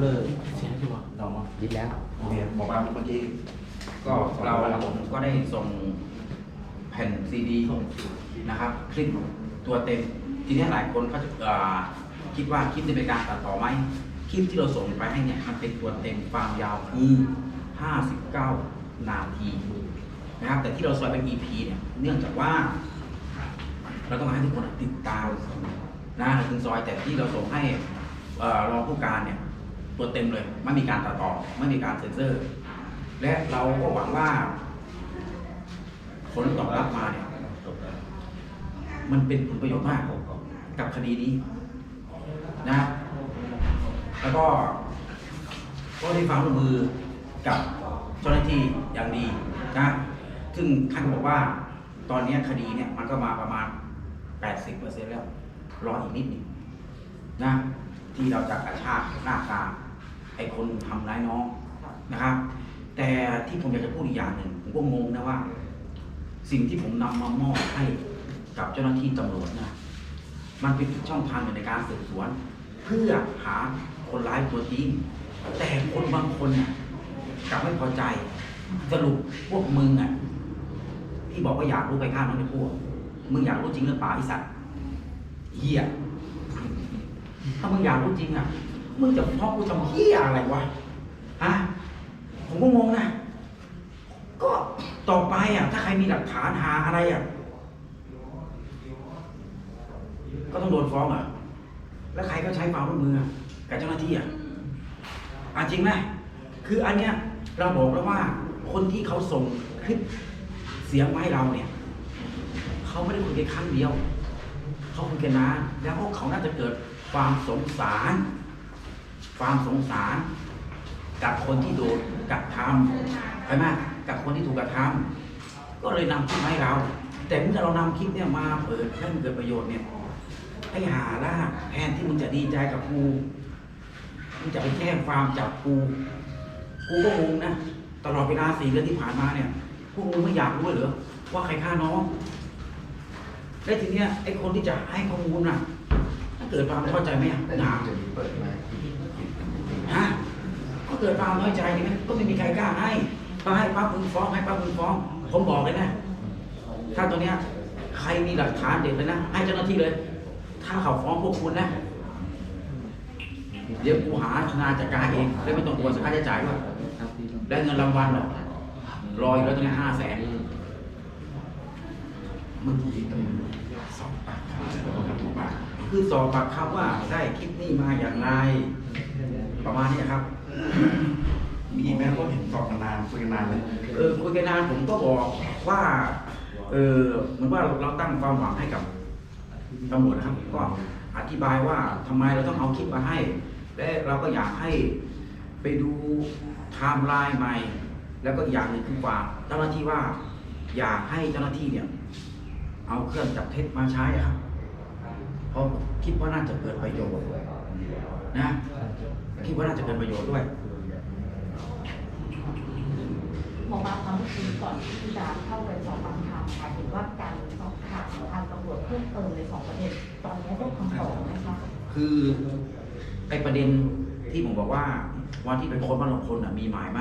เลิกเสียที่ว่าเรามายึดแล้วเนี่ยบอกว่าเมื่อกี้ก็เราก็ได้ส่งแผ่นซีดีนะครับคลิปตัวเต็มทีนี้หลายคนเขาจะเอ่อคิดว่าคลิปจะเป็นการตัดต่อไหมคลิปที่เราส่งไปให้เนี่ยมันเป็นตัวเต็มความยาวคือ 59 นาทีนะครับ แต่ที่เราซอยเป็น EP เนี่ยเนื่องจากว่า เราต้องการให้ทุกคนติดตามนะถึงซอยแต่ที่เราส่งให้เอ่อรองผู้การเนี่ย ตัวเต็มเลย ไม่มีการตัดต่อ ไม่มีการเซ็นเซอร์ และเราก็หวังว่า ผลตอบรับมาเนี่ยมันเป็นผลประโยชน์มากกับคดีนี้นะ แล้วก็ก็ได้ฟังร่วมมือกับเจ้าหน้าที่อย่างดีนะ ซึ่งท่านก็บอกว่าตอนนี้คดีเนี่ยมันก็มาประมาณ 80%แล้ว รออีกนิดหนึงนะ ที่เราจะกระชากหน้าตา ไอ้คนทำร้ายน้องนะครับ แต่ที่ผมอยากจะพูดอีกอย่างหนึ่งผมก็งงนะว่า สิ่งที่ผมนำมามอบให้กับเจ้าหน้าที่ตำรวจนะมันเป็นอีกช่องทางหนึ่งในการสืบสวน เพื่อหาคนร้ายตัวจริงแต่คนบางคนน่ะกลับไม่พอใจ สรุปพวกมึงอะที่บอกว่าอยากรู้ไปฆ่าน้องในพวกมึงอยากรู้จริงหรือเปล่าไอ้สัตว์เฮียถ้ามึงอยากรู้จริงอะ มึงจะฟ้องกูทำเฮียอะไรวะฮะผมก็งงนะก็ต่อไปอะ ถ้าใครมีหลักฐานหาอะไรอะ ก็ต้องโดนฟ้องอะ แล้วใครก็ใช้ความร่วมมือกับเจ้าหน้าที่อะอะจริงไหมคืออันเนี้ยเราบอกแล้วว่าคนที่เขาส่งคลิปเสียงมาให้เราเนี่ยเขาไม่ได้คุยกันครั้งเดียว เขาคุยกันนานแล้วก็เขาน่าจะเกิดความสงสาร ความสงสาร กับคนที่โดนกระทำใช่ไหมกับคนที่ถูกกระทำก็เลยนำคลิปมาให้เรา แต่เมื่อเรานำคลิปเนี่ยมาเปิดให้มันเกิดประโยชน์เนี่ยให้หาล่าแทนที่มึงจะดีใจกับกูมึงจะไปแจ้งความจับกูกูก็งงนะตลอดเวลาสี่เดือนที่ผ่านมาเนี่ยพวกมึงไม่อยากรู้เหรอว่าใครฆ่าน้องและทีเนี้ยไอ้คนที่จะให้ข้อมูลน่ะถ้าเกิดความเข้าใจไหมอะแต่ถามจะมีเปิดมาะก็เกิดความน้อยใจนี่ไหมก็ไม่มีใครกล้าให้ก็ให้ป้าพึงฟ้องให้ป้าพึงฟ้อง ผมบอกเลยนะ ถ้าตัวเนี้ยใครมีหลักฐานเด็ดเลยนะให้เจ้าหน้าที่เลย ถ้าเขาฟ้องพวกคุณนะ เดี๋ยวกูหาทนายจัดการเองแล้วไม่ต้องกลัวค่าใช้จ่ายด้วยครับพี่ได้เงินรางวัลหรอกรออยู่แล้วตรงนี้ห้าแสนเมื่อกี้สอบปากคำคือสอบปากคำว่าได้คลิปนี้มาอย่างไร ประมาณนี้ครับ มีแม้ก็เห็นสอบกันนานคุยกันนานเลยเออคุยกันนานผมก็บอกว่า เออเหมือนว่าเราตั้งความหวังให้กับตำรวจนะครับ ก็อธิบายว่าทำไมเราต้องเอาคลิปมาให้ และเราก็อยากให้ไปดูไทม์ไลน์ใหม่ แล้วก็อย่างหนึ่งคือฝาเจ้าหน้าที่ว่า อยากให้เจ้าหน้าที่เนี่ย เอาเครื่องจับเท็จมาใช้ครับ เพราะคิดว่าน่าจะเกิดประโยชน์นะคิดว่าน่าจะเกิดประโยชน์ด้วยหมอมาความรู้สึกก่อนที่จะเข้าไปสอบปากคำค่ะเห็นว่าการสอบถามทางตำรวจเพิ่มเติมในสองประเด็นตอนนี้ได้คำตอบไหมคะคือไอประเด็นที่ผมบอกว่าวันที่ไปค้นบ้านลุงพลน่ะมีหมายไหม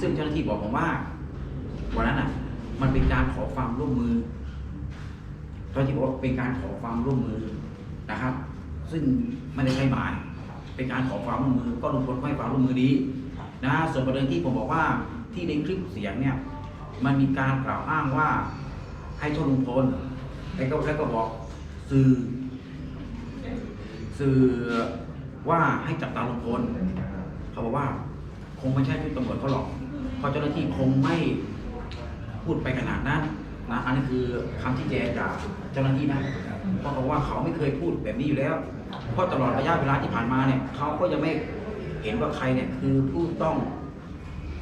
ซึ่งเจ้าหน้าที่บอกผมว่าวันนั้นอะ มันเป็นการขอความร่วมมือเจ้าหน้าที่บอกว่าเป็นการขอความร่วมมือ นะครับ ซึ่งไม่ได้ใช้หมาย เป็นการขอความร่วมมือก็ลุงพลก็ให้ความร่วมมือดีนะส่วนประเด็นที่ผมบอกว่าที่ในคลิปเสียงเนี่ยมันมีการกล่าวอ้างว่าให้โทษลุงพลแล้วก็แล้วก็บอกสื่อสื่อว่าให้จับตาลุงพลเขาบอกว่าคงไม่ใช่ชุดตำรวจเขาหรอกเพราะเจ้าหน้าที่คงไม่พูดไปขนาดนั้นนะอันนี้คือคำที่แจงจากเจ้าหน้าที่นะ เพราะเขาว่าเขาไม่เคยพูดแบบนี้อยู่แล้ว เพราะตลอดระยะเวลาที่ผ่านมาเนี่ยเขาก็ยังไม่เห็นว่าใครเนี่ยคือผู้ต้อง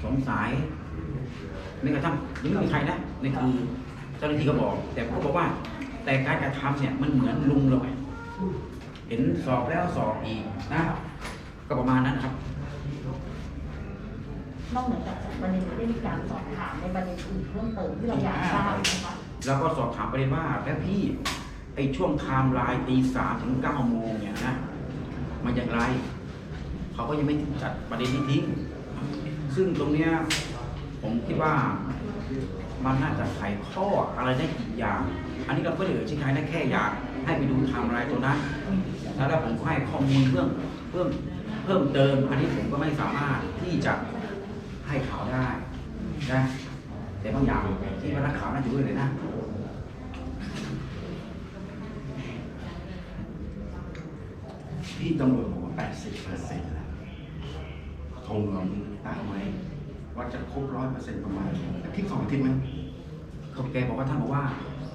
สงสัยในกระทั่งยังไม่มีใครนะนี่คือเจ้าหน้าที่ก็บอก แต่เขาบอกว่า แต่การกระทำเนี่ยมันเหมือนลุงเลยเห็นสอบแล้วสอบอีกนะก็ประมาณนั้นครับ นอกเหนือจากประเด็นนี้ได้มีการสอบถามในประเด็นอื่นเพิ่มเติมที่เราอยากทราบนะคะแล้วก็สอบถามประเด็นว่าแล้วพี่ ไอช่วงไทม์ไลน์ตีสามถึงเก้าโมงเนี่ยนะมันอย่างไร เขาก็ยังไม่จัดประเด็นนี้ทิ้ง ซึ่งตรงเนี้ยผมคิดว่ามันน่าจะไขข้ออะไรได้อีกอย่าง อันนี้เราก็เหลือชิ้นท้ายได้แค่อยากให้ไปดูไทม์ไลน์ตัวนั้นแล้วผมก็ให้ข้อมูลเพิ่มเพิ่มเพิ่มเติม อันนี้ผมก็ไม่สามารถที่จะให้ข่าวได้นะแต่บางอย่างที่ว่านักข่าวน่าจะรู้เลยนะ พี่ตำรวจบอกว่าแปดสิบเปอร์เซ็นต์แล้วคงตั้งไว้ว่าจะครบร้อยเปอร์เซ็นต์ประมาณอาทิตย์สองอาทิตย์ไหมเขาแกบอกว่าท่านบอกว่า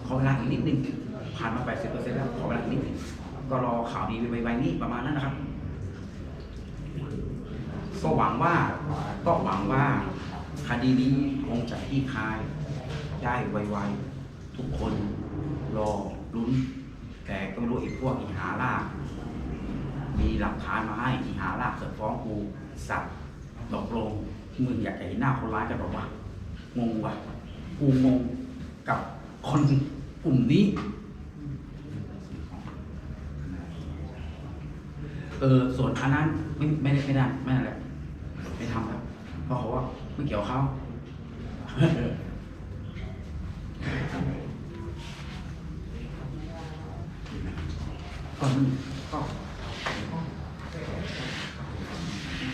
ขอเวลาอีกนิดนึงผ่านมา 80%แล้วขอเวลาอีกนิดนึงก็รอข่าวดีไปไวๆนี้ประมาณนั้นนะครับ ก็หวังว่าก็หวังว่าคดีนี้คงจะที่คลายได้ไวๆทุกคนรอลุ้น แต่ก็ไม่รู้อีกพวกอีหาล่า มีหลักฐานมาให้อีหาลากเสือฟ้องกูสัตว์ตกลงมึงอยากจะเห็นหน้าคนร้ายกันหรอวะงงวะกูงงกับคนกลุ่มนี้ เออส่วนอันนั้นไม่ไม่ได้ไม่ได้ไม่ได้แหละไม่ทำครับเพราะเขาว่าไม่เกี่ยวเขาก็ก็